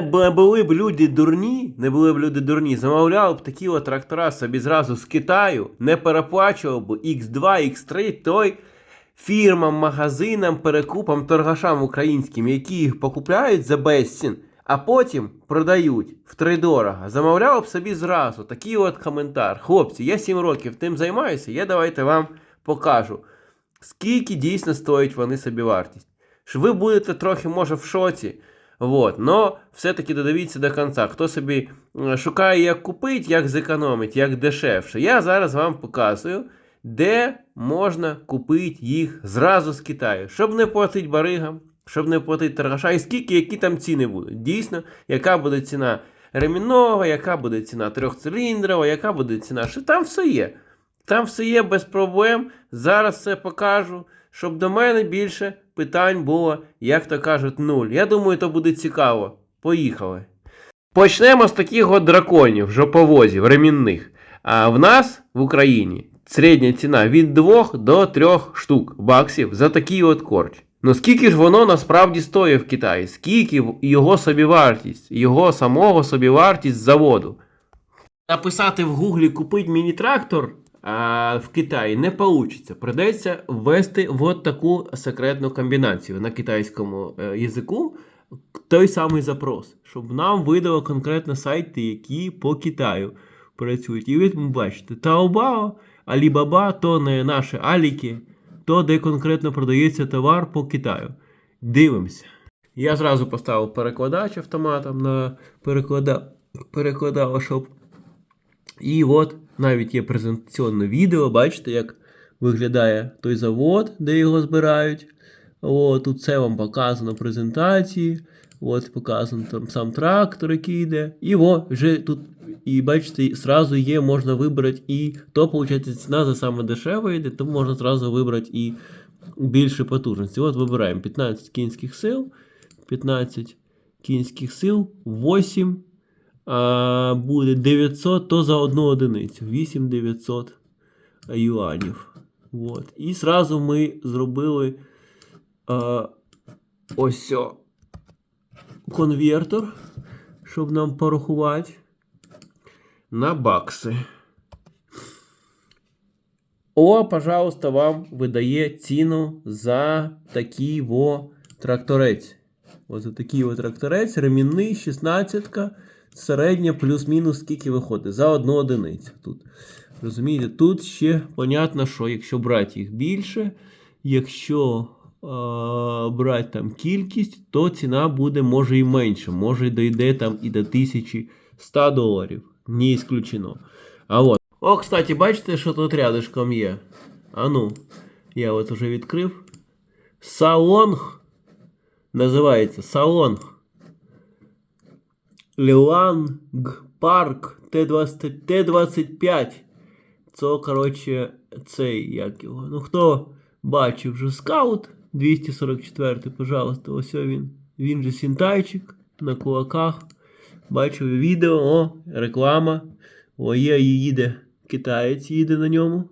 Були б люди дурні, не були б люди дурні, замовляли б такі от трактора собі зразу з Китаю, не переплачував б X2, X3 той фірмам, магазинам, перекупам, торгашам українським, які їх покупляють за безцін, а потім продають втридорога. Замовляв б собі зразу такий от коментар. Хлопці, я 7 років тим займаюся, я давайте вам покажу, скільки дійсно стоїть вони собі вартість. Що ви будете трохи, може, в шоці. Вот. Но все-таки додивіться до кінця. Хто собі шукає, як купити, як зекономити, як дешевше. Я зараз вам показую, де можна купити їх зразу з Китаю, щоб не платити баригам, щоб не платити торгаша, і скільки, які там ціни будуть. Дійсно, яка буде ціна ремінного, яка буде ціна трьохциліндрова, яка буде ціна. Що там все є. Там все є без проблем. Зараз все покажу, щоб до мене більше питань було, як то кажуть, нуль. Я думаю, то буде цікаво. Поїхали. Почнемо з таких от драконів, жоповозів, ремінних. А в нас в Україні середня ціна від 2 до 3 штук баксів за такий от корч. Ну скільки ж воно насправді стоїть в Китаї? Скільки його собівартість, його самого собівартість заводу? Написати в гуглі купить міні-трактор в Китаї не вийде. Придеться ввести от таку секретну комбінацію на китайському е, язику. Той самий запрос, щоб нам видало конкретно сайти, які по Китаю працюють. І ви бачите, Taobao, Alibaba, то не наші аліки, то де конкретно продається товар по Китаю. Дивимося. Я зразу поставив перекладач автоматом на переклада... перекладав, щоб і от навіть є презентаційне відео, бачите, як виглядає той завод, де його збирають. О, тут все вам показано в презентації. От показано там сам трактор, який йде. І о, вже тут, і бачите, зразу є, можна вибрати і то, виходить, ціна за саме дешеве йде, то можна зразу вибрати і більше потужності. От вибираємо 15 кінських сил, 15 кінських сил, 8 а, буде 900, то за одну одиницю. 8900 юанів. От. І зразу ми зробили а, ось о, конвертор, щоб нам порахувати на бакси. О, пожалуйста, вам видає ціну за такий во тракторець. Ось за такий во тракторець, ремінний, 16 середня плюс-мінус скільки виходить за одну одиницю. Тут. Розумієте, тут ще понятно, що якщо брати їх більше, якщо е, брати там кількість, то ціна буде може і менше, може дійде там і до 1100 доларів. Не ісключено. А от. О, кстати, бачите, що тут рядышком є? А ну, я от уже відкрив. Салонг. Називається Салонг. Ліланг Парк Т-20, Т-25. Це, коротше, цей, як його. Ну, хто бачив вже скаут 244, пожалуйста, ось він. Він же сінтайчик на кулаках. Бачив відео, о, реклама. О, є, їде китаєць, їде на ньому.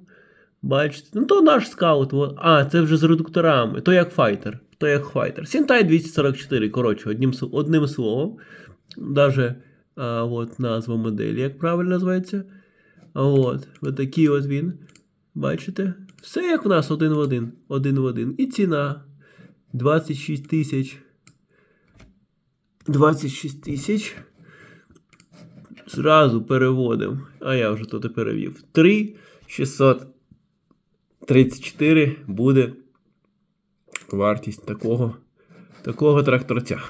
Бачите? Ну, то наш скаут. О. А, це вже з редукторами. То як файтер. То як файтер. Сінтай 244, коротше, одним, одним словом. Даже а, от назва моделі, як правильно називається. От, от такий от він. Бачите? Все як в нас один в один. Один в один. І ціна 26 тисяч. 26 тисяч. Зразу переводимо. А я вже тут перевів. 3 634 буде вартість такого, такого тракторця.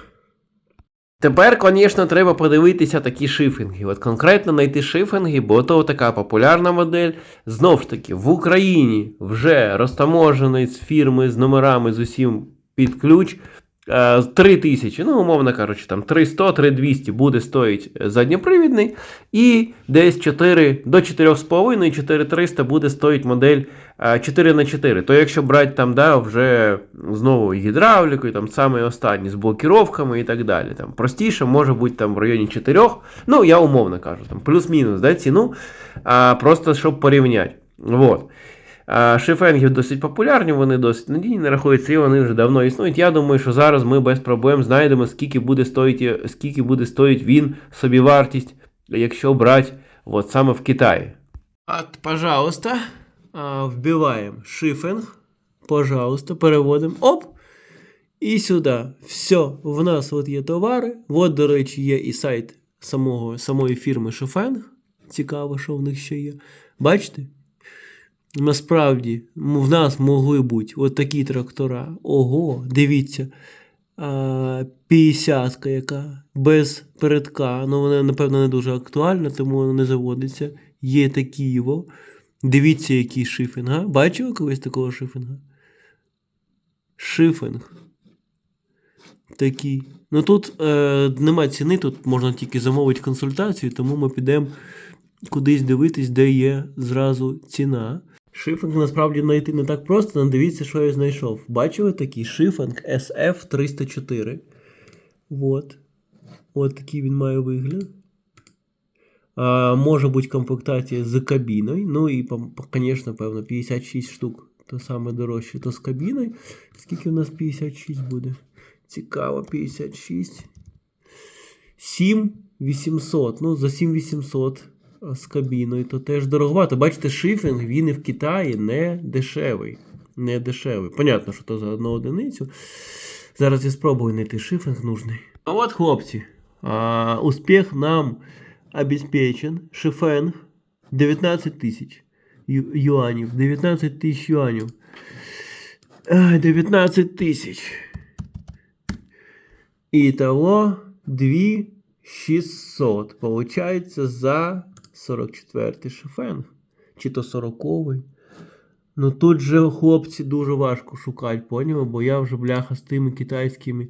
Тепер, звісно, треба подивитися такі шифінги. От конкретно знайти шифінги, бо то така популярна модель. Знов ж таки, в Україні вже розтаможений з фірми з номерами з усім під ключ. 3 тисячі, ну, умовно кажучи, там 300, 3200 буде стоїть задньопривідний, і десь 4 до 4,5, 4300 буде стоїть модель 4х4. То якщо брати там, да, вже знову гідравлікою, там саме останні з блокіровками і так далі. Там простіше, може бути там в районі 4, ну я умовно кажу, там плюс-мінус да, ціну, а, просто щоб порівняти. Вот. А, Шифенги досить популярні, вони досить надійні, не рахуються, і вони вже давно існують. Я думаю, що зараз ми без проблем знайдемо, скільки буде стоїти, скільки буде стоїть він, собівартість, якщо брати от саме в Китаї. От, пожалуйста, вбиваємо шифинг. Пожалуйста, переводимо. Оп! І сюди. Все, в нас от є товари. От, до речі, є і сайт самого, самої фірми Шифенг. Цікаво, що в них ще є. Бачите? Насправді, в нас могли бути от такі трактора. Ого, дивіться. А, 50 яка без передка. Ну, вона, напевно, не дуже актуальна, тому вона не заводиться. Є такі його. Дивіться, який шифінг. А? Бачили колись такого шифінга? Шифінг. Такий. Ну тут е, нема ціни, тут можна тільки замовити консультацію, тому ми підемо кудись дивитись, де є зразу ціна. Шифінг насправді знайти не так просто, але дивіться, що я знайшов. Бачили такий шифінг SF304. От. От такий він має вигляд. А, може бути комплектація з кабіною. Ну і, звісно, певно, 56 штук. То саме дорожче, то з кабіною. Скільки в нас 56 буде? Цікаво, 56. 7800. Ну, за 7800 а з кабіною, то теж дороговато. Бачите, шифінг він і в Китаї не дешевий. Не дешевий. Понятно, що то за одну одиницю. Зараз я спробую знайти шифінг нужний. А от, хлопці, а, успіх нам обеспечен. Шифенг 19 тисяч юанів. 19 тисяч юанів. 19 тисяч. Итого 2600. Получається за 44 шифенг. Чи то 40-й. Ну тут же хлопці дуже важко шукати, поняли? Бо я вже бляха з тими китайськими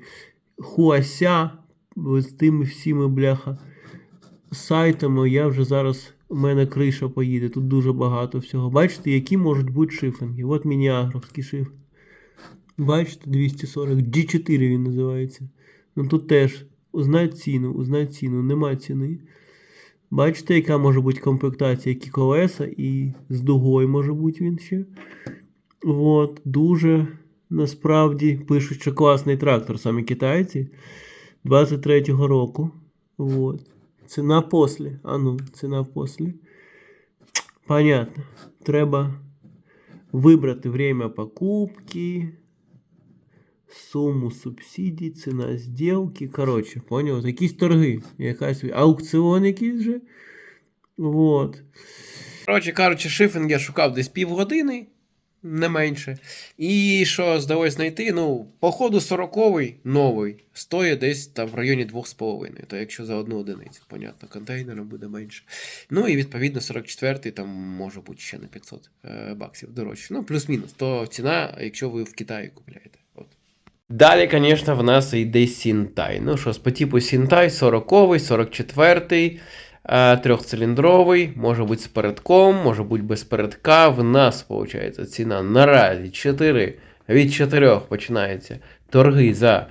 хуася, з тими всіми бляха сайтами. Я вже зараз у мене криша поїде. Тут дуже багато всього. Бачите, які можуть бути шифинги? От мініагровський шифінг. Бачите, 240. G4 він називається. Ну тут теж узнай ціну, узнай ціну, нема ціни. Бачите, яка може бути комплектація, які колеса, і з дугою може бути він ще. От, дуже насправді пишуть, що класний трактор, самі китайці 23-го року. От. Ціна послі. А ну, ціна послі. Понятно. Треба вибрати время покупки суму субсидій, ціна зділки. Коротше, поняв? Якісь торги, якась аукціон якийсь же. Вот. Коротше кажучи, шифінг я шукав десь півгодини, не менше. І що здалось знайти? Ну, походу 40-й новий стоїть десь там в районі 2,5. То якщо за одну одиницю, понятно, контейнером буде менше. Ну і відповідно 44-й там може бути ще на 500 е, баксів дорожче. Ну, плюс-мінус. То ціна, якщо ви в Китаї купляєте. Далі, звісно, в нас йде Сінтай. Ну що по типу Сінтай 40-й, 44-й, е, трьохциліндровий, може бути з передком, може бути без передка. В нас, виходить, ціна наразі 4, від 4 починається торги за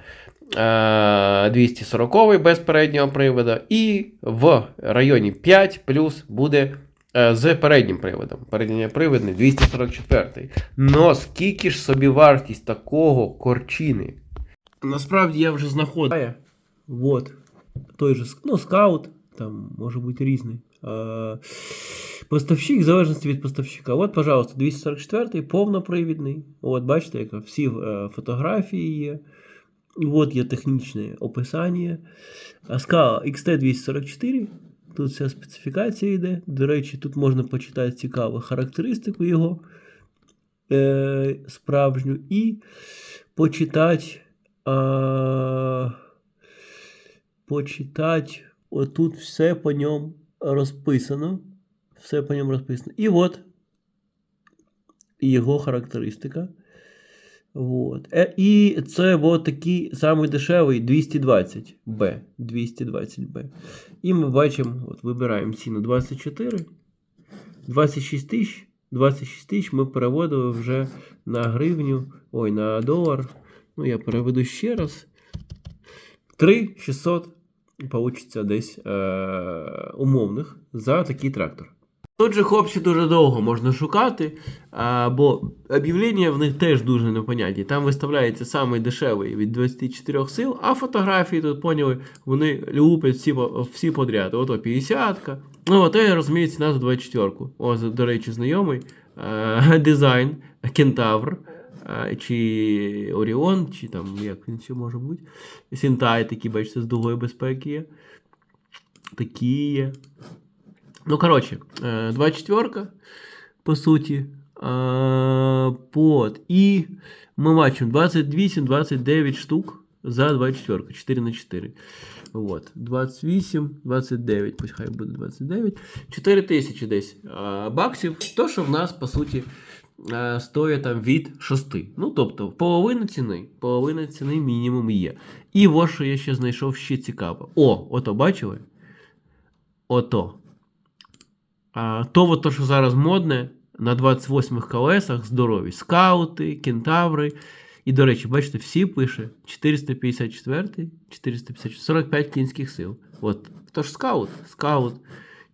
е, 240 без переднього приводу, і в районі 5 плюс буде з переднім приводом. Передньоприводний 244. Но скільки ж собі вартість такого корчини? Насправді я вже знаходив. Вот. Той же ну, скаут, там може бути різний. Е, Поставщик, в залежності від поставщика. От, пожалуйста, 244-й, повнопривідний. От, бачите, яка всі е, фотографії є. От є технічне описання. А Scala XT244. Тут вся специфікація йде. До речі, тут можна почитати цікаву характеристику його е, справжню і почитати. А, почитати. Отут все по ньому розписано. Все по ньому розписано. І от його характеристика. Вот. Е, і це от такий самий дешевий 220B. 220B. І ми бачимо, от вибираємо ціну 24. 26 тисяч. 26 тисяч ми переводили вже на гривню, ой, на долар. Ну, я переведу ще раз. 3600 получиться десь е- умовних за такий трактор. Тут же хлопці дуже довго можна шукати, а, бо об'явлення в них теж дуже непонятні. Там виставляється самий дешевий від 24 сил, а фотографії тут поняли, вони лупять всі, всі подряд. Ото 50-ка. Ну, ото я розумію, ціна за 24-ку. О, до речі, знайомий е, дизайн Кентавр. Чи Оріон, чи там як він ще може бути. Сінтай такі, бачите, з дугою безпеки є. Такі є. Ну, коротше, е, 24 по суті. А, от. І ми бачимо 28-29 штук за 24, 4 на 4. От. 28, 29, пусть хай буде 29. 4 тисячі десь а, баксів. То, що в нас, по суті, а, стоїть там від 6. Ну, тобто, половина ціни, половина ціни мінімум є. І ось що я ще знайшов ще цікаво. О, ото бачили? Ото. То, от то, що зараз модне, на 28 х колесах здорові. Скаути, кентаври. І, до речі, бачите, всі пише 454, 450, 45 кінських сил. От. Хто ж скаут? Скаут.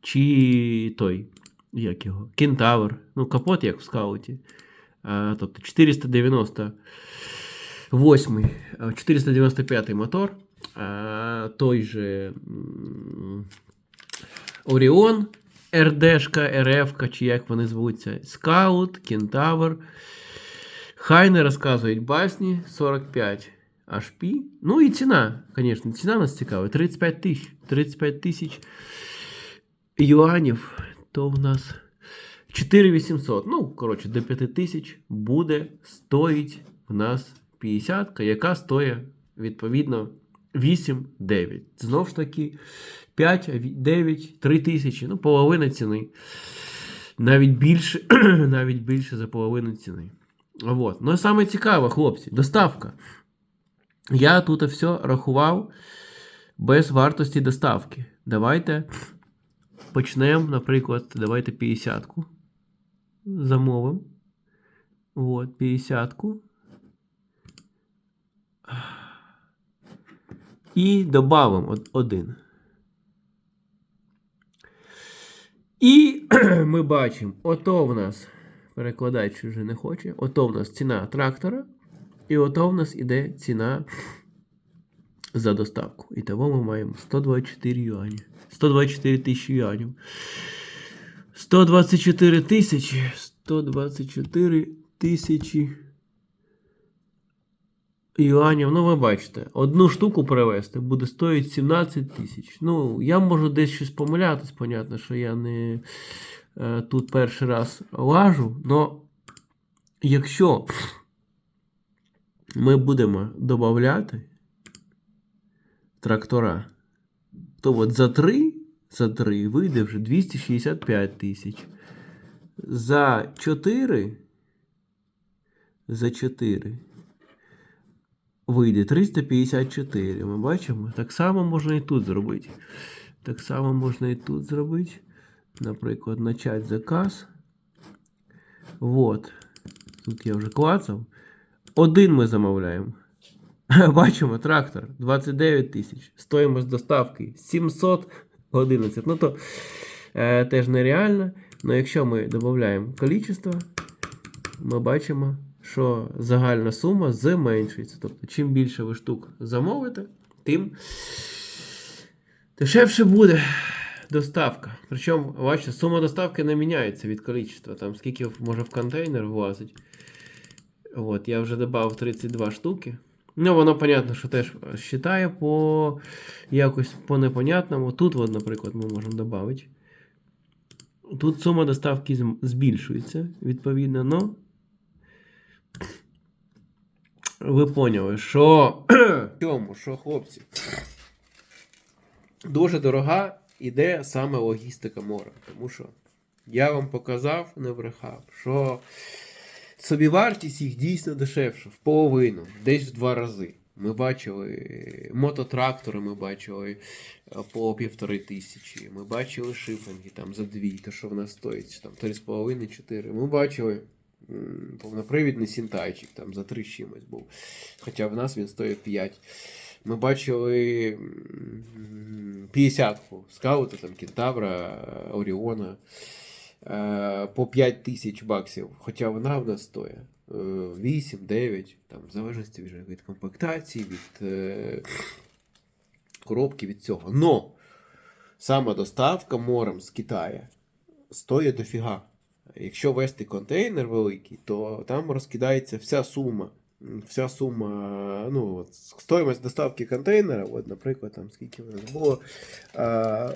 Чи той, як його? Кентавр. Ну, капот, як в скауті. А, тобто 498, 495 мотор. А, той же Оріон. РДшка, РФ, чи як вони звуться, Скаут, Кентавр. Хай не розказують басні 45 HP. Ну і ціна, звісно, ціна нас цікава. 35 тисяч. 35 тисяч юанів. То в нас 4800. Ну, коротше, до 5 тисяч буде стоїть в нас 50, яка стоїть, відповідно, 8-9. Знову ж таки, 5, 9, 3 тисячі, ну, половина ціни. Навіть більше, навіть більше за половину ціни. Вот. Ну, саме цікаве, хлопці, доставка. Я тут все рахував без вартості доставки. Давайте почнемо, наприклад, давайте 50-ку. Замовимо. Вот, 50-ку. І додамо од- один. І ми бачимо, ото в нас, перекладач вже не хоче, ото в нас ціна трактора, і ото в нас іде ціна за доставку. І того ми маємо 124 юані. 124 тисячі юанів. 124 тисячі. 124 тисячі юанів. Ну, ви бачите, одну штуку перевезти буде стоїть 17 тисяч. Ну, я можу десь щось помилятись, понятно, що я не е, тут перший раз лажу, але якщо ми будемо додати трактора, то от за 3, за 3 вийде вже 265 тисяч. За 4, за 4 вийде 354. Ми бачимо? Так само можна і тут зробити. Так само можна і тут зробити. Наприклад, начать заказ. Вот. Тут я вже клацав. Один ми замовляємо. Бачимо, трактор 29 тисяч. Стоїмость доставки 711. Ну то е, теж нереально. Але якщо ми додаємо кількість, ми бачимо, що загальна сума зменшується. Тобто, чим більше ви штук замовите, тим дешевше буде доставка. Причому, бачите, сума доставки не міняється від кількості. Там скільки може в контейнер влазить. От, я вже додав 32 штуки. Ну, воно, понятно, що теж считає по якось по непонятному. Тут, от, наприклад, ми можемо додати. Тут сума доставки збільшується, відповідно, но ви поняли, що цьому, що хлопці, дуже дорога іде саме логістика моря. Тому що я вам показав, не брехав, що собівартість їх дійсно дешевша, в половину, десь в два рази. Ми бачили мототрактори, ми бачили е, по півтори тисячі. Ми бачили шифінги там за дві, то що в нас стоїть, там 3,5-4. Ми бачили повнопривідний сінтайчик, там за 3 чимось був. Хоча в нас він стоїть 5. Ми бачили 50-ку скаута, там Кентавра, Оріона. е, по 5 тисяч баксів, хоча вона в нас стоїть е, 8-9, там, в залежності від комплектації, від е, коробки, від цього. Но сама доставка морем з Китаю стоїть дофіга. Якщо вести контейнер великий, то там розкидається вся сума. Вся сума, ну, от, стоїмость доставки контейнера, от, наприклад, там скільки в нас було, а,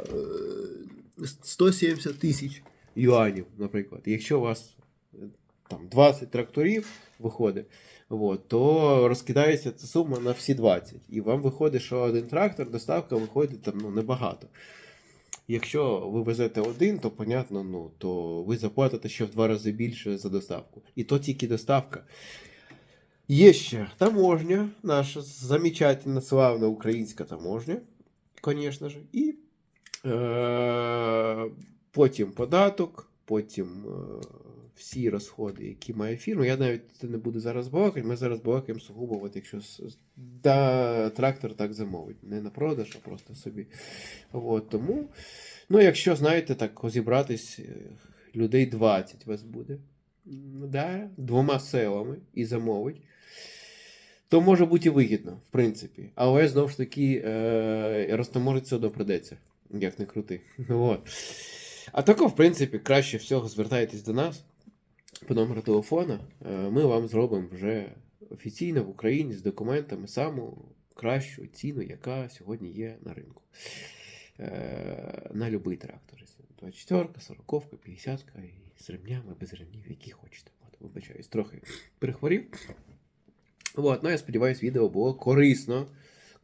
е, 170 тисяч юанів, наприклад. Якщо у вас е, там 20 тракторів виходить, от, то розкидається ця сума на всі 20. І вам виходить, що один трактор, доставка виходить там ну, небагато. Якщо ви везете один, то понятно, ну то ви заплатите ще в два рази більше за доставку. І то тільки доставка. Є ще таможня, наша замечательна, славна українська таможня, звісно ж. І е- потім податок, потім е- всі розходи, які має фірма. Я навіть це не буду зараз балакати. Ми зараз балакаємо сугубо, от якщо да, трактор так замовить. Не на продаж, а просто собі. От, тому, ну, якщо знаєте, так розібратись, е, людей 20 вас буде. Да, двома селами і замовить. То може бути вигідно, в принципі. Але знову ж таки, е, розтаможить все придеться, як не крути. От. А тако, в принципі, краще всього звертайтесь до нас по номеру телефона. Е, Ми вам зробимо вже офіційно в Україні з документами саму кращу ціну, яка сьогодні є на ринку. Е, На будь-який трактор. 24, 40, 50 і з ремнями, без ремнів, які хочете. От, вибачаюсь, трохи перехворів. От, ну я сподіваюся, відео було корисно.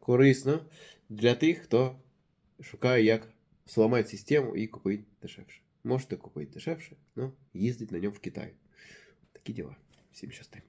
Корисно для тих, хто шукає, як зламати систему і купити дешевше. Можете купити дешевше, але їздить на ньому в Китай. Такі діла. Всім щасти.